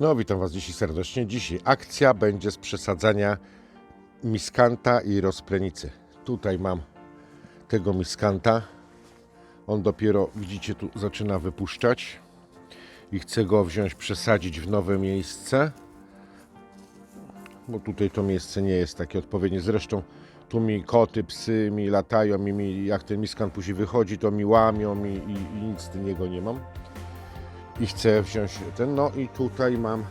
No, witam Was dzisiaj serdecznie. Dzisiaj akcja będzie z przesadzania miskanta i rozplenicy. Tutaj mam tego miskanta. On dopiero, widzicie, tu zaczyna wypuszczać. I chcę go wziąć, przesadzić w nowe miejsce. Bo tutaj to miejsce nie jest takie odpowiednie. Zresztą tu mi koty, psy mi latają i mi, jak ten miskant później wychodzi, to mi łamią i, i, i nic z niego nie mam i chcę wziąć ten, no i tutaj mam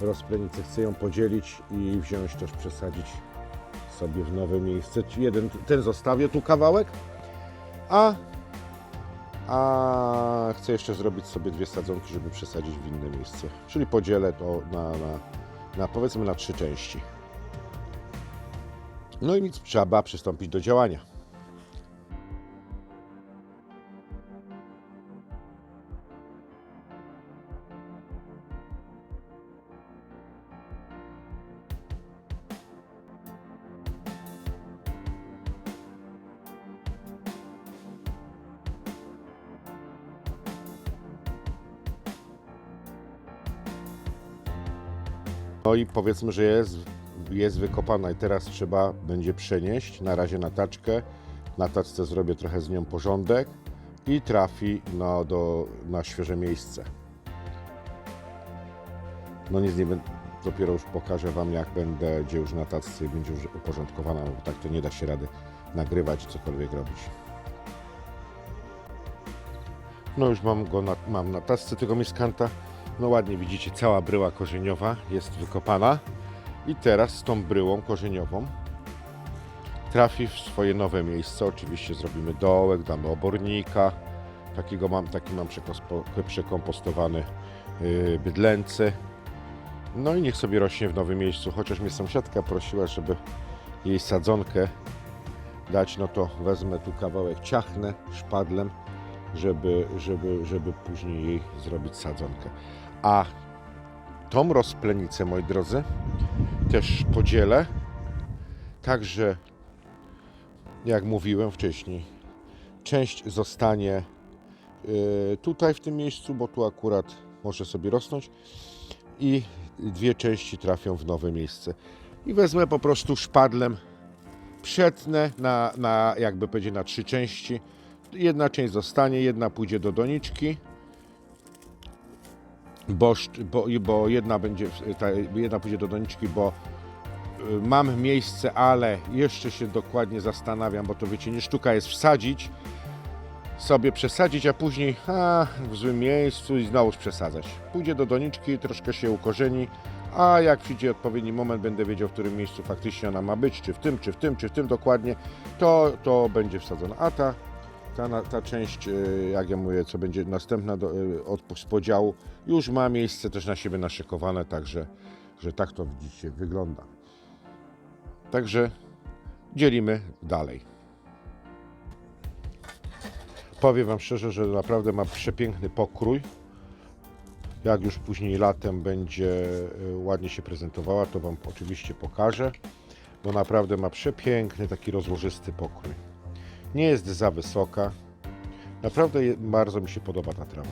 rozplenicę, chcę ją podzielić i wziąć też, przesadzić sobie w nowe miejsce. Jeden, ten zostawię tu kawałek, a, a chcę jeszcze zrobić sobie dwie sadzonki, żeby przesadzić w inne miejsce. Czyli podzielę to na, na, na powiedzmy na trzy części. No i nic, trzeba przystąpić do działania. No i powiedzmy, że jest, jest wykopana i teraz trzeba będzie przenieść na razie na taczkę. Na taczce zrobię trochę z nią porządek i trafi na, do, na świeże miejsce. No nic nie będę, dopiero już pokażę Wam jak będę, gdzie już na tacce i będzie już uporządkowana, bo tak to nie da się rady nagrywać, cokolwiek robić. No już mam go na, mam na tasce tego miskanta. No ładnie widzicie, cała bryła korzeniowa jest wykopana. I teraz z tą bryłą korzeniową trafi w swoje nowe miejsce. Oczywiście zrobimy dołek, damy obornika. Takiego mam, taki mam przekompostowany yy, bydlęcy. No i niech sobie rośnie w nowym miejscu. Chociaż mnie sąsiadka prosiła, żeby jej sadzonkę dać, no to wezmę tu kawałek, ciachnę szpadlem, żeby, żeby, żeby później jej zrobić sadzonkę. A tą rozplenicę, moi drodzy, też podzielę. Także, jak mówiłem wcześniej, część zostanie y, tutaj w tym miejscu, bo tu akurat może sobie rosnąć i dwie części trafią w nowe miejsce. I wezmę po prostu szpadlem, przetnę na, na jakby powiedzieć, na trzy części. Jedna część zostanie, jedna pójdzie do doniczki, bo, bo, bo jedna będzie, ta, jedna pójdzie do doniczki, bo y, mam miejsce, ale jeszcze się dokładnie zastanawiam, bo to wiecie, nie sztuka jest wsadzić, sobie przesadzić, a później a, w złym miejscu i znowuż przesadzać. Pójdzie do doniczki, troszkę się ukorzeni, a jak przyjdzie odpowiedni moment, będę wiedział, w którym miejscu faktycznie ona ma być, czy w tym, czy w tym, czy w tym dokładnie, to, to będzie wsadzona. A ta, ta, ta część, y, jak ja mówię, co będzie następna do, y, od z podziału, już ma miejsce też na siebie naszykowane, także że tak to widzicie wygląda. Także dzielimy dalej. Powiem Wam szczerze, że naprawdę ma przepiękny pokrój. Jak już później latem będzie y, ładnie się prezentowała, to Wam oczywiście pokażę, bo naprawdę ma przepiękny, taki rozłożysty pokrój. Nie jest za wysoka. Naprawdę bardzo mi się podoba ta trawa.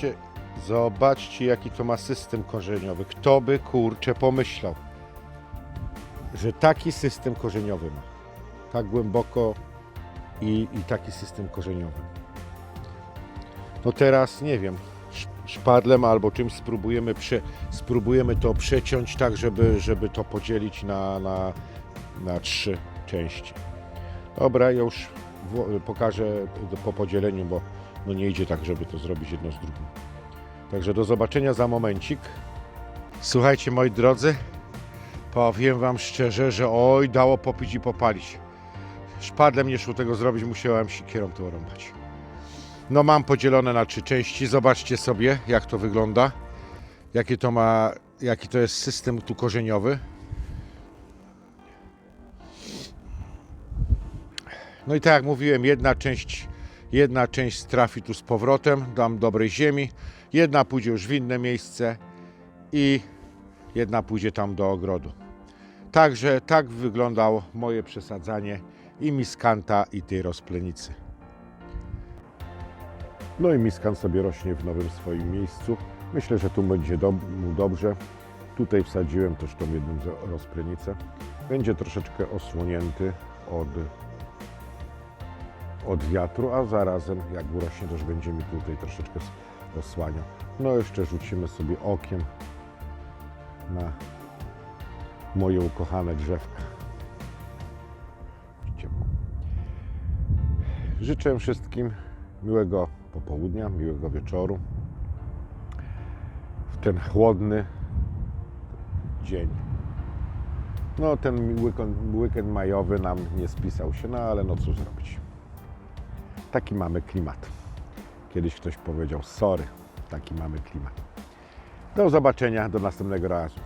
Zobaczcie, zobaczcie, jaki to ma system korzeniowy. Kto by kurczę pomyślał, że taki system korzeniowy ma. Tak głęboko i, i taki system korzeniowy. No teraz nie wiem, szpadlem albo czymś spróbujemy, prze, spróbujemy to przeciąć tak, żeby, żeby to podzielić na, na, na trzy części. Dobra, ja już pokażę po podzieleniu, bo no nie idzie tak, żeby to zrobić jedno z drugim. Także do zobaczenia za momencik. Słuchajcie moi drodzy, powiem wam szczerze, że oj, dało popić i popalić. Szpadlem nie szło tego zrobić, musiałem sikierą to rąbać. No mam podzielone na trzy części. Zobaczcie sobie, jak to wygląda. Jaki to ma, jaki to jest system tu korzeniowy. No i tak jak mówiłem, jedna część, jedna część trafi tu z powrotem, dam dobrej ziemi, jedna pójdzie już w inne miejsce i jedna pójdzie tam do ogrodu. Także tak wyglądało moje przesadzanie i miskanta i tej rozplenicy. No i miskan sobie rośnie w nowym swoim miejscu. Myślę, że tu będzie mu dobrze. Tutaj wsadziłem też tą jedną rozplenicę. Będzie troszeczkę osłonięty od, od wiatru, a zarazem jak urośnie też będzie mi tutaj troszeczkę osłaniał. No jeszcze rzucimy sobie okiem na moje ukochane drzewka. Życzę wszystkim miłego popołudnia, miłego wieczoru. W ten chłodny dzień. No ten weekend, weekend majowy nam nie spisał się, no ale no cóż zrobić. Taki mamy klimat. Kiedyś ktoś powiedział, sorry, taki mamy klimat. Do zobaczenia, do następnego razu.